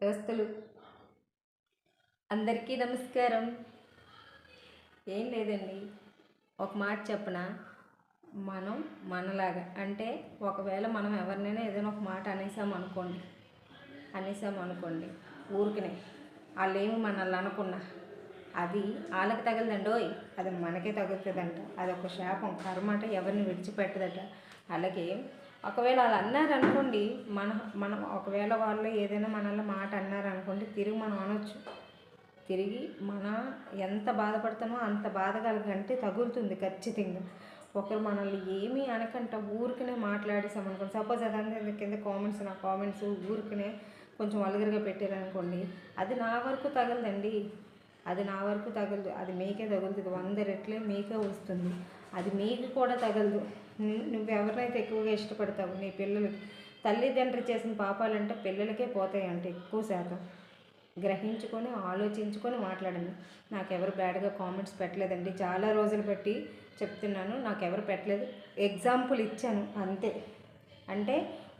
వ్యవస్థలు అందరికీ నమస్కారం. ఏం లేదండి ఒక మాట చెప్పన? మనం మనలాగా అంటే ఒకవేళ మనం ఎవరినైనా ఏదైనా ఒక మాట అనేసాం అనుకోండి అనేసాం అనుకోండి ఊరికనే వాళ్ళు మనల్ని అనుకున్నా అది వాళ్ళకి తగలదండోయ్ అది మనకే తగులుతుందంట అది ఒక శాపం కర్మ అంటే ఎవరిని విడిచిపెట్టదట. అలాగే ఒకవేళ వాళ్ళు అన్నారనుకోండి మన మనం ఒకవేళ వాళ్ళు ఏదైనా మనల్ని మాట అన్నారనుకోండి తిరిగి మనం అనొచ్చు. తిరిగి మన ఎంత బాధపడతామో అంత బాధ కలగంటే తగులుతుంది ఖచ్చితంగా. ఒకరు మనల్ని ఏమీ అనకంట ఊరికనే మాట్లాడేసామనుకోండి సపోజ్ అదంతా కింద కామెంట్స్ నా కామెంట్స్ ఊరికనే కొంచెం వల్గర్గా పెట్టారనుకోండి అది నా వరకు తగలదండి. అది నా వరకు తగలదు. అది మీకే తగులుతుంది. వంద రెట్లే మీకే వస్తుంది. అది మీకు కూడా తగలదు. నువ్వెవరినైతే నువ్వు ఎవరినైతే ఎక్కువగా ఇష్టపడతావు నీ పిల్లలు తల్లిదండ్రులు చేసిన పాపాలంటే పిల్లలకే పోతాయంట ఎక్కువ శాతం. గ్రహించుకొని ఆలోచించుకొని మాట్లాడండి. నాకెవరు బ్యాడ్గా కామెంట్స్ పెట్టలేదండి. చాలా రోజులు బట్టి చెప్తున్నాను. నాకెవరు పెట్టలేదు. ఎగ్జాంపుల్ ఇచ్చాను. అంతే. అంటే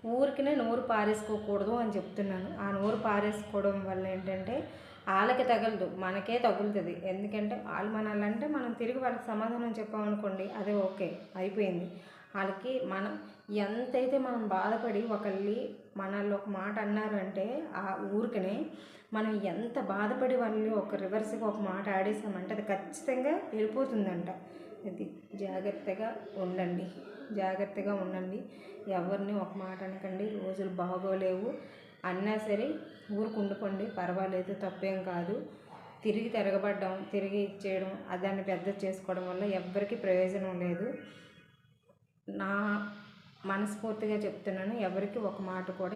ఊరికినే నోరు పారేసుకోకూడదు అని చెప్తున్నాను. ఆ నోరు పారేసుకోవడం వల్ల ఏంటంటే వాళ్ళకి తగలదు మనకే తగులుతుంది. ఎందుకంటే వాళ్ళు మనల్ని అంటే మనం తిరిగి వాళ్ళకి సమాధానం చెప్పామనుకోండి అదే ఓకే అయిపోయింది. వాళ్ళకి మనం ఎంతైతే మనం బాధపడి ఒకళ్ళి మనల్ని ఒక మాట అన్నారు అంటే ఆ ఊరికనే మనం ఎంత బాధపడి వాళ్ళని ఒక రివర్స్గా ఒక మాట ఆడేసామంటే అది ఖచ్చితంగా వెళ్ళిపోతుందంట. అది జాగ్రత్తగా ఉండండి. జాగ్రత్తగా ఉండండి. ఎవరిని ఒక మాట అనకండి. రోజులు బాగోలేవు. అన్నా సరే ఊరుకుండుకోండి పర్వాలేదు తప్పేం కాదు. తిరిగి తిరగబడ్డం తిరిగి ఇచ్చేయడం దాన్ని పెద్ద చేసుకోవడం వల్ల ఎవ్వరికీ ప్రయోజనం లేదు. నా మనస్ఫూర్తిగా చెప్తున్నాను ఎవరికి ఒక మాట కూడా